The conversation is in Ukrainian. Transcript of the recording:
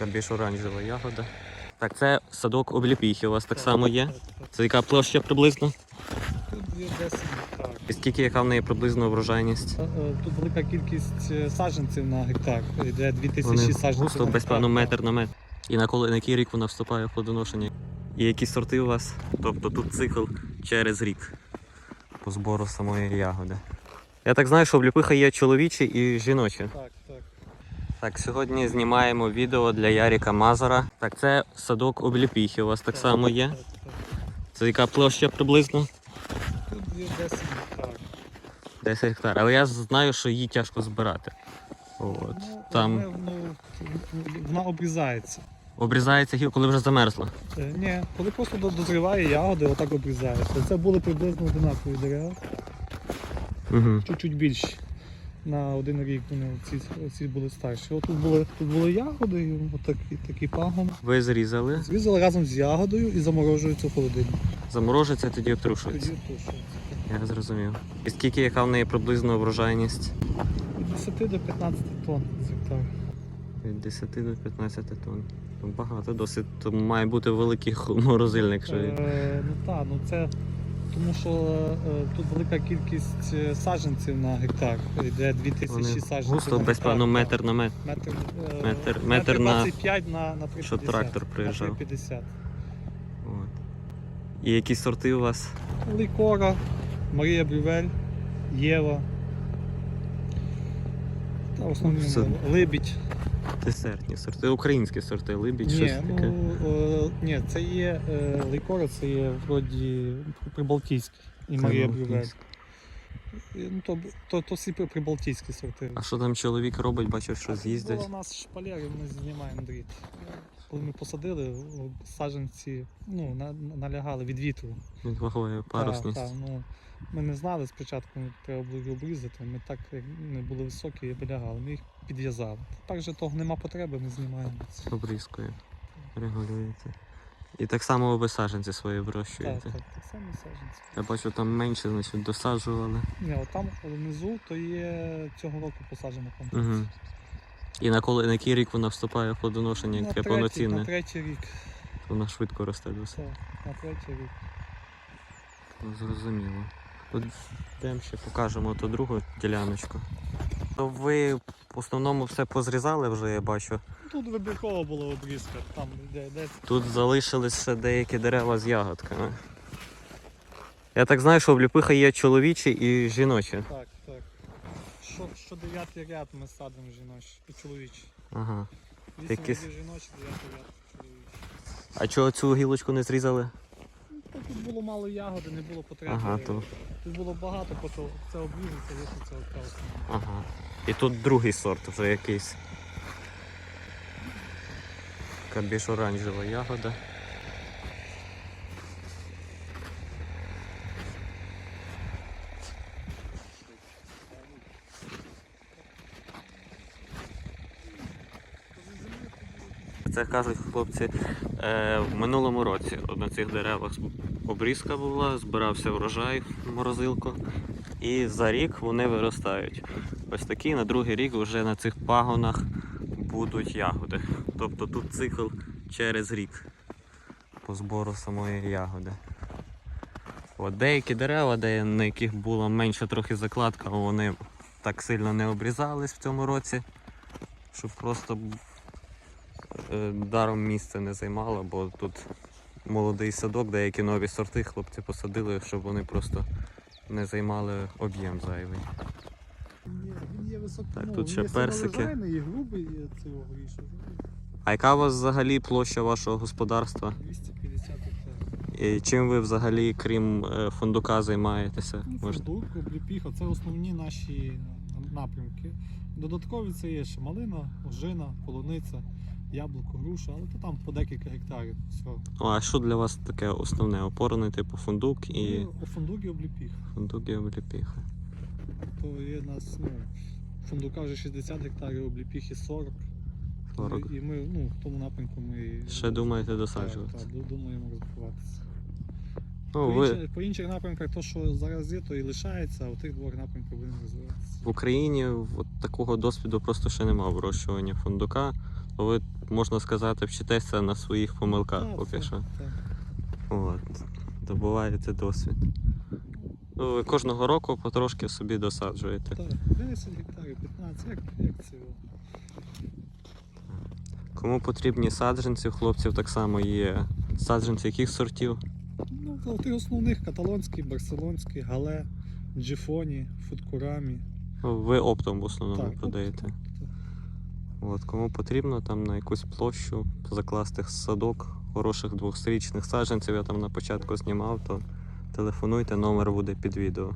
Така більш оранжева ягода. Так, це садок обліпіхи у вас так само є. Це яка площа приблизно? Тут є 10 гектар. І скільки яка в неї приблизно врожайність? Е, е, Тут велика кількість е, саджанців на гектар. Йде 2000 Вони саджанців. густо, без певно метр на метр. І на коли на який рік вона вступає в плодоношення? І які сорти у вас? Тобто тут цикл через рік по збору самої ягоди. Я так знаю, що обліпиха є чоловічі і жіночі. Так, так. Сьогодні знімаємо відео для Яріка Мазара. Так, це садок обліпіхи у вас так само є. Це яка площа приблизно? Тут є 10 гектар. 10 гектар. Але я знаю, що її тяжко збирати. От. Ну, Там вона, ну, вона обрізається. обрізається гілка, коли вже замерзла. Е, Ні, коли просто до- дозріває ягоди, отак обрізається. Це були приблизно одинакові дерева, Угу. чуть-чуть більші. На один рік вони ці, ці були старші. От тут були, тут були ягоди, і отакі, такі пагони. Ви зрізали, Зрізали разом з ягодою і заморожуються в холодильник. заморожується, тоді обтрушується. Тоді тушується. Я зрозумів. І скільки яка в неї приблизно врожайність? Від 10 до 15 тонн з гектара. Від 10 до 15 тонн. Багато досить. Тому має бути великий х- морозильник. Що... Е, ну так, ну це тому що е, тут велика кількість е, саджанців на гектар. Йде 2000 Вони саджанців. густо, на без гектар, певно так. метр на метр. Метр, е, Метр- метр на- 25 на, на 350. щоб трактор приїжджав. На 350. От. І які сорти у вас? Лікора, Марія Брювель, Єва. Та в основному Все. Либідь. Десертні сорти. Українські сорти, либідь, щось Ні, таке. ну, е, ні, це є е, лікора, це є вроді прибалтійський і Марія Брювель. Ну, то, то, то всі прибалтійські сорти. А що там чоловік робить, бачив, що Була з'їздять. у нас шпалер, і ми знімаємо дріт. Коли ми посадили, о, саджанці ну, на, налягали від вітру. Від вагою парусність. Так, так, ну, ми не знали спочатку, треба було їх обрізати. Ми так як не були високі і полягали. Ми їх підв'язали. Тепер вже того нема потреби, ми знімаємо. це. Обрізкою. Регулюєте. І так само ви саджанці свої вирощуєте. так, так само саджанці. Я бачу, там менше, значить, досаджували. Ні, от там внизу то є цього року посаджена Угу. І на коли на який рік вона вступає в плодоношення, як таке третій, на третій рік. вона швидко росте досить. Так, на третій рік. Ну, зрозуміло. От йдемо ще покажемо ту другу діляночку. То ви в основному все позрізали вже, я бачу. Тут вибіркова була обрізка, там де, де Тут залишились ще деякі дерева з ягодками. Я так знаю, що обліпиха є чоловічі і жіночі. Так, так. Що, що дев'ятий ряд ми садимо жіночі і чоловічі. Ага. Вісім Якісь- рядів жіночі, дев'ятий ряд чоловічі. А чого цю гілочку не зрізали? Тут було мало ягоди, не було потреби. Ага, то. Тут було багато, просто це обліжиться, якщо це окремо. Ага. І тут другий сорт вже якийсь. Така більш оранжева ягода. Це кажуть хлопці е, в минулому році. На цих деревах обрізка була, збирався врожай в морозилку. І за рік вони виростають. Ось такі на другий рік вже на цих пагонах будуть ягоди. Тобто тут цикл через рік по збору самої ягоди. От деякі дерева, де, на яких була менша трохи закладка, вони так сильно не обрізались в цьому році, щоб просто даром місце не займало, бо тут молодий садок, деякі нові сорти хлопці посадили, щоб вони просто не займали об'єм зайвий. Він є, він. Так, ну, тут ще персики. і грубий і цього горіша. А яка у вас взагалі площа вашого господарства? 250 гектарів. І чим ви взагалі, крім е, фундука, займаєтеся? Ну, Фундук, обліпіха це основні наші напрямки. Додаткові це є ще малина, ожина, полуниця, яблуко, груша, але то там по декілька гектарів. Всього. А що для вас таке основне? Опорений типу фундук і Ну, фундук і обліпіх. фундук і обліпіха. То є у нас ну, фундука вже 60 гектарів, обліпіхи 40. 40. І ми ну, в тому напрямку ми Ще думаєте так, досаджувати? так, ду- думаємо розвиватися. Ну, по, ви інших, по інших напрямках, то, що зараз є, то і лишається, а у тих двох напрямках будемо розвиватися. в Україні от такого досвіду просто ще немає вирощування фундука. То ви, можна сказати, вчитеся на своїх помилках Так, поки так, що. так. От, добуваєте досвід. Ну, ви кожного року потрошки собі досаджуєте. Так, 10 гектарів, 15, як, як це. Кому потрібні саджанці, у хлопців так само є саджанці яких сортів? Ну, то тих основних каталонський, барселонський, гале, джифоні, фудкурамі. Ну, Ви оптом в основному Так, продаєте. так. От, кому потрібно там на якусь площу закласти садок хороших двохстрічних саджанців, я там на початку знімав, то телефонуйте, номер буде під відео.